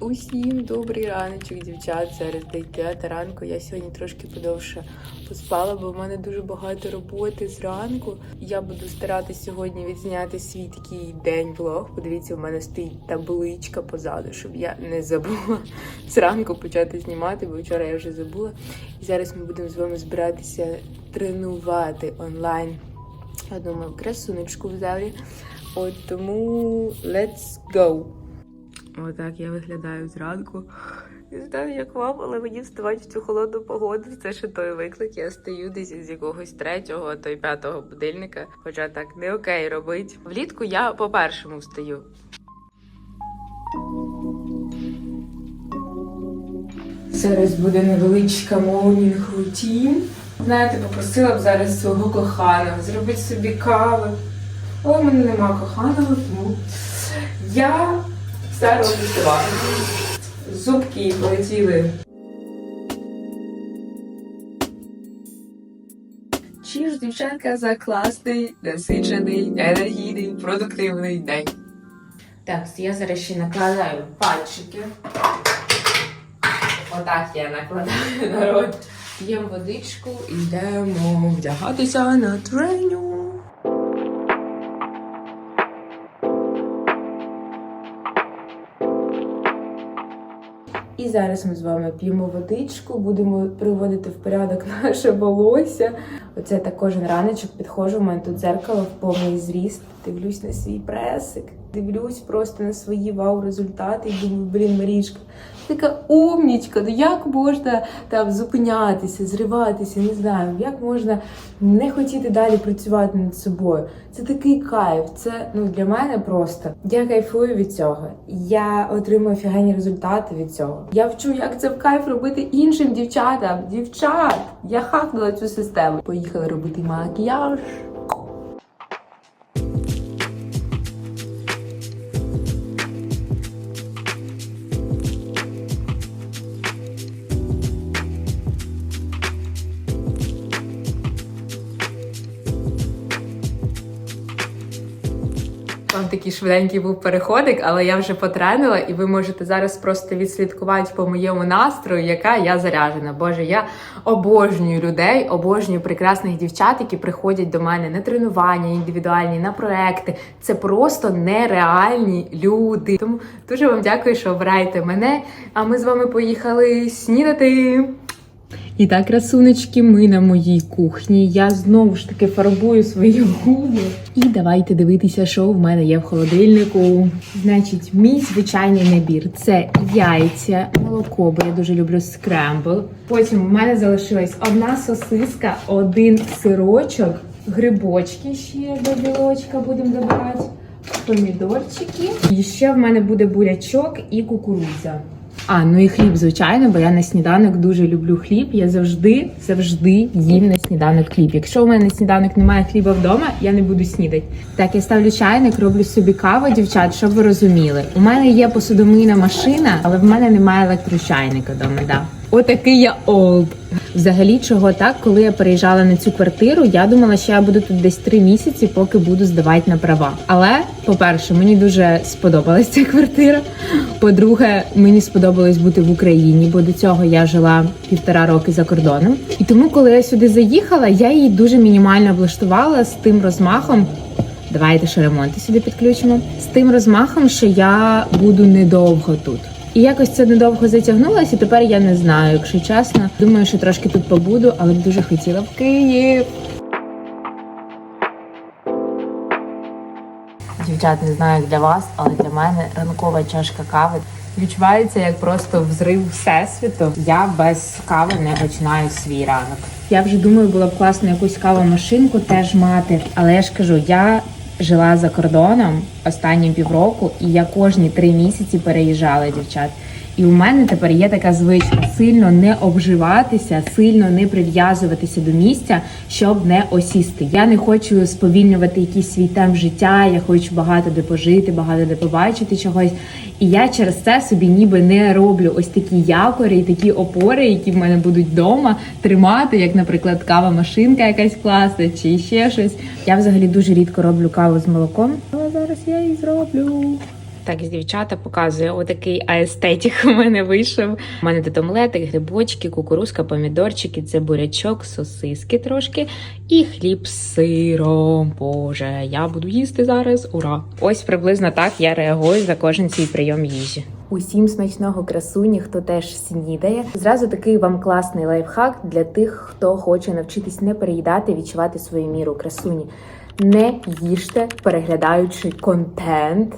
Усім добрий раночок, дівчат. Зараз десь 9 ранку. Я сьогодні трошки подовше поспала, бо в мене дуже багато роботи зранку. Я буду старатися сьогодні відзняти свій такий день влог. Подивіться, у мене стоїть табличка позаду, щоб я не забула зранку почати знімати, бо вчора я вже забула. І зараз ми будемо з вами збиратися тренувати онлайн. Одну мою красунечку взяли. От тому let's go! Отак я виглядаю зранку. Не знаю, як вам, але мені вставати в цю холодну погоду. Це ще той виклик. Я стою десь з якогось третього, а то й п'ятого будильника. Хоча так не окей робить. Влітку я по першому встаю. Зараз буде невеличка моунінг рутін. Знаєте, попросила б зараз свого коханого зробити собі каву. Але в мене нема коханого, тому я все роблю сама. Зубки полетіли. Ж дівчатка за класний, насичений, енергійний, продуктивний день. Так, я зараз ще накладаю пальчики. Отак я накладаю народ. П'ємо водичку, йдемо вдягатися на треню. І зараз ми з вами п'ємо водичку, будемо приводити в порядок наше волосся. Оце так кожен раночок підходжу. У мене тут дзеркало в повний зріст. Дивлюсь на свій пресик, дивлюсь просто на свої вау-результати і думаю, блін, Марічка, така умнічка, ну як можна там зупинятися, зриватися, не знаю, як можна не хотіти далі працювати над собою. Це такий кайф. Це ну для мене просто. Я кайфую від цього. Я отримую офігенні результати від цього. Я вчу, як це в кайф робити іншим дівчатам. Дівчат! Я хакнула цю систему. Поїхали робити макіяж. Такий швиденький був переходик, але я вже потренила, і ви можете зараз просто відслідкувати по моєму настрою, яка я заряжена. Боже, я обожнюю людей, обожнюю прекрасних дівчат, які приходять до мене на тренування, індивідуальні, на проекти. Це просто нереальні люди. Тому дуже вам дякую, що обираєте мене. А ми з вами поїхали снідати. І так, красунечки, ми на моїй кухні. Я знову ж таки фарбую свої губи. І давайте дивитися, що в мене є в холодильнику. Значить, мій звичайний набір це яйця, молоко, бо я дуже люблю скрембл. Потім в мене залишилась одна сосиска, один сирочок, грибочки ще до білочка будемо добирати, помідорчики. І ще в мене буде бурячок і кукурудза. А, ну і хліб, звичайно, бо я на сніданок дуже люблю хліб. Я завжди, завжди їм на сніданок хліб. Якщо у мене на сніданок немає хліба вдома, я не буду снідати. Так, я ставлю чайник, роблю собі каву, дівчат, щоб ви розуміли. У мене є посудомийна машина, але в мене немає електрочайника вдома. Да. Отакий я олд. Взагалі, чого так, коли я переїжджала на цю квартиру, я думала, що я буду тут десь три місяці, поки буду здавати на права. Але, по-перше, мені дуже сподобалась ця квартира. По-друге, мені сподобалось бути в Україні, бо до цього я жила півтора роки за кордоном. І тому, коли я сюди заїхала, я її дуже мінімально облаштувала з тим розмахом. Давайте ще ремонти сюди підключимо. З тим розмахом, що я буду недовго тут. І якось це недовго затягнулося, і тепер я не знаю, якщо чесно. Думаю, що трошки тут побуду, але б дуже хотіла в Київ. Дівчат, не знаю, як для вас, але для мене ранкова чашка кави відчувається як просто взрив всесвіту. Я без кави не починаю свій ранок. Я вже думаю, було б класно якусь кавомашинку теж мати, але я ж кажу, я жила за кордоном останні півроку, і я кожні три місяці переїжджала дівчат. І у мене тепер є така звичка сильно не обживатися, сильно не прив'язуватися до місця, щоб не осісти. Я не хочу сповільнювати якийсь свій темп життя. Я хочу багато де пожити, багато де побачити чогось. І я через це собі ніби не роблю ось такі якори і такі опори, які в мене будуть вдома тримати, як, наприклад, кава машинка якась класна, чи ще щось. Я взагалі дуже рідко роблю каву з молоком, але зараз я її зроблю. Так, дівчата, показую. Отакий аестетик у мене вийшов. У мене тут омлети, грибочки, кукурузка, помідорчики, це бурячок, сосиски трошки і хліб з сиром. Боже, я буду їсти зараз. Ура! Ось приблизно так я реагую за кожен свій прийом їжі. Усім смачного красуні, хто теж снідає. Зразу такий вам класний лайфхак для тих, хто хоче навчитись не переїдати, відчувати свою міру красуні. Не їжте, переглядаючи контент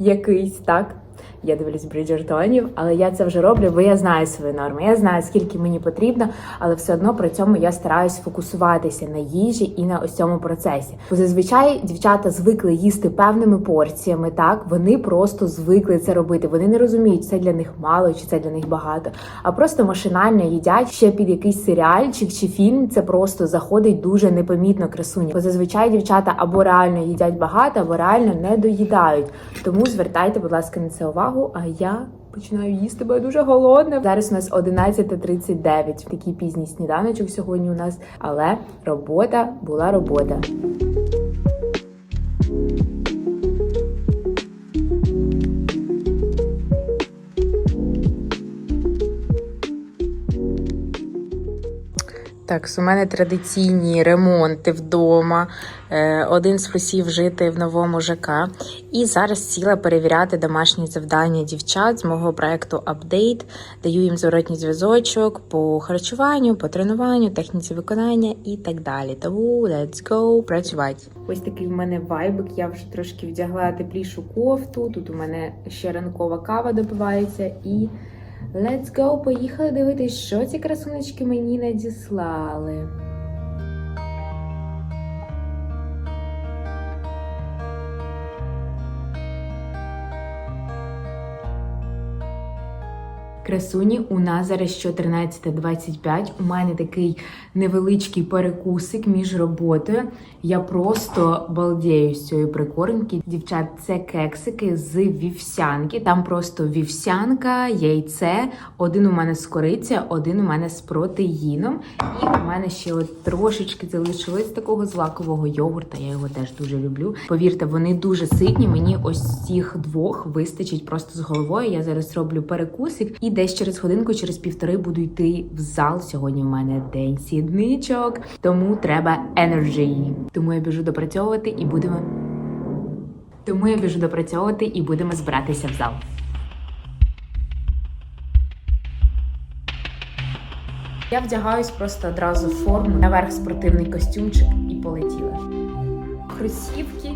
якийсь, так? Я дивлюсь Бріджертонів, але я це вже роблю, бо я знаю свої норми. Я знаю, скільки мені потрібно, але все одно при цьому я стараюсь фокусуватися на їжі і на ось цьому процесі. Бо зазвичай дівчата звикли їсти певними порціями. Так вони просто звикли це робити. Вони не розуміють, це для них мало чи це для них багато, а просто машинально їдять ще під якийсь серіальчик чи фільм. Це просто заходить дуже непомітно красуні. Бо зазвичай дівчата або реально їдять багато, або реально не доїдають. Тому звертайте, будь ласка, на це увагу. А я починаю їсти, бо я дуже голодна. Зараз у нас 11.39. Такий пізній сніданочок сьогодні у нас, але робота була робота. Так, у мене традиційні ремонти вдома. Е, Один з плюсів жити в новому ЖК. І зараз сіла перевіряти домашні завдання дівчат з мого проекту Апдейт. Даю їм зворотній зв'язочок по харчуванню, по тренуванню, техніці виконання і так далі. Тому let's go працювати. Ось такий в мене вайбик. Я вже трошки вдягла теплішу кофту. Тут у мене ще ранкова кава допивається і. Let's go! Поїхали дивитись, що ці красунечки мені надіслали. Красуні, у нас зараз 14.25. У мене такий невеличкий перекусик між роботою. Я просто балдею з цієї прикормки. Дівчат, це кексики з вівсянки. Там просто вівсянка, яйце. Один у мене з кориця, один у мене з протеїном. І у мене ще от трошечки залишилось такого злакового йогурта. Я його теж дуже люблю. Повірте, вони дуже ситні. Мені ось цих двох вистачить просто з головою. Я зараз роблю перекусик і десь через годинку, через півтори буду йти в зал. Сьогодні в мене день сідничок, тому треба energy. Тому я біжу допрацьовувати і будемо. Тому я біжу допрацьовувати і будемо збиратися в зал. Я вдягаюсь просто одразу в форму, наверх спортивний костюмчик і полетіла. Кросівки,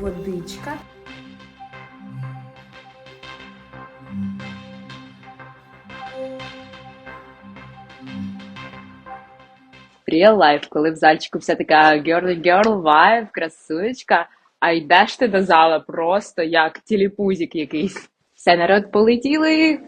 водичка. Real life, коли в зальчику вся така girl girl vibe, красунечка, а йдеш ти до зала просто як тіліпузік якийсь. Все, народ, полетіли.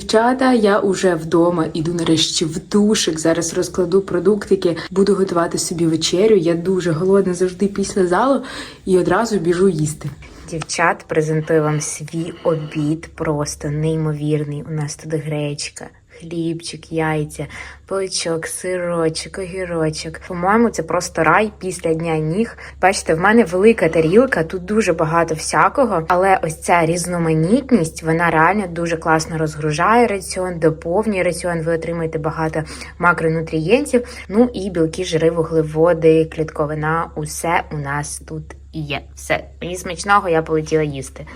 Дівчата, я уже вдома іду нарешті в душик. Зараз розкладу продуктики, буду готувати собі вечерю. Я дуже голодна завжди після залу і одразу біжу їсти. Дівчат, презентую вам свій обід, просто неймовірний. У нас тут гречка, хлібчик, яйця, пиличок, сирочок, огірочок. По-моєму, це просто рай після дня ніг. Бачите, в мене велика тарілка, тут дуже багато всякого, але ось ця різноманітність, вона реально дуже класно розгружає раціон, доповнює раціон. Ви отримаєте багато макронутрієнтів. Ну і білки, жири, вуглеводи, клітковина. Усе у нас тут є. Все, мені смачного, я полетіла їсти.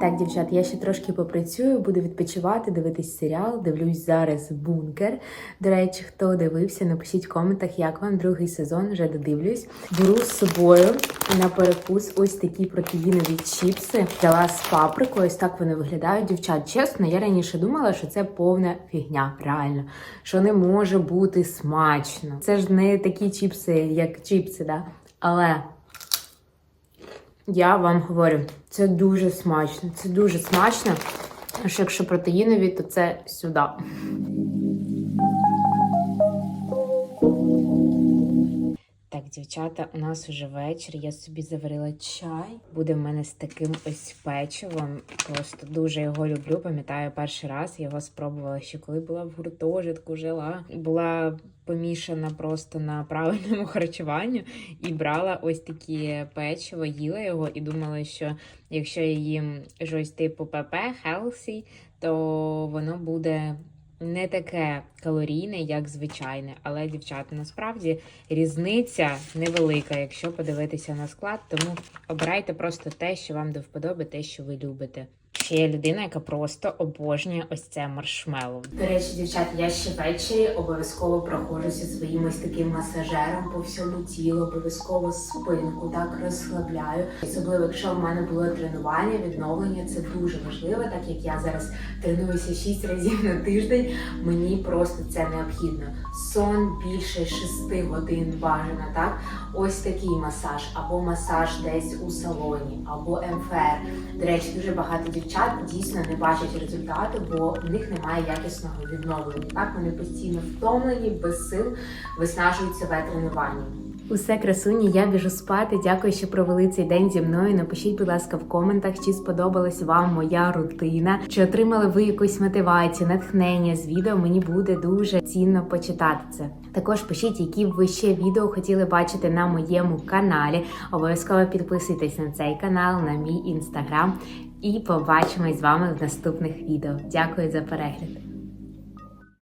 Так, дівчат, я ще трошки попрацюю, буду відпочивати, дивитись серіал. Дивлюсь зараз бункер. До речі, хто дивився, напишіть в коментах, як вам другий сезон вже додивлюсь. Беру з собою на перекус ось такі протеїнові чіпси. Взяла з паприкою. Ось так вони виглядають. Дівчат, чесно, я раніше думала, що це повна фігня, реально, що не може бути смачно. Це ж не такі чіпси, як чіпси, да? Але. Я вам говорю, це дуже смачно. Це дуже смачно. Аж якщо протеїнові, то це сюди. Дівчата, у нас уже вечір. Я собі заварила чай. Буде в мене з таким ось печивом. Просто дуже його люблю. Пам'ятаю, перший раз я його спробувала ще коли була в гуртожитку, жила. Була помішана просто на правильному харчуванню і брала ось такі печиво, їла його і думала, що якщо я їм щось типу ПП, healthy, то воно буде не таке калорійне, як звичайне. Але, дівчата, насправді різниця невелика, якщо подивитися на склад. Тому обирайте просто те, що вам до вподоби, те, що ви любите. Ще є людина, яка просто обожнює ось це маршмеллоу. До речі, дівчат, я ще ввечері обов'язково проходжуся своїм ось таким масажером по всьому тілу, обов'язково спинку так розслабляю. Особливо, якщо в мене було тренування, відновлення, це дуже важливо, так як я зараз тренуюся 6 разів на тиждень. Мені просто це необхідно. Сон більше 6 годин бажано, так? Ось такий масаж, або масаж десь у салоні, або МФР. До речі, дуже багато дівчат дійсно не бачать результату, бо в них немає якісного відновлення. Так вони постійно втомлені, без сил, виснажують себе тренуванням. Усе красуні, я біжу спати. Дякую, що провели цей день зі мною. Напишіть, будь ласка, в коментах, чи сподобалась вам моя рутина, чи отримали ви якусь мотивацію, натхнення з відео. Мені буде дуже цінно почитати це. Також пишіть, які ви ще відео хотіли бачити на моєму каналі. Обов'язково підписуйтесь на цей канал, на мій інстаграм. І побачимось з вами в наступних відео. Дякую за перегляд.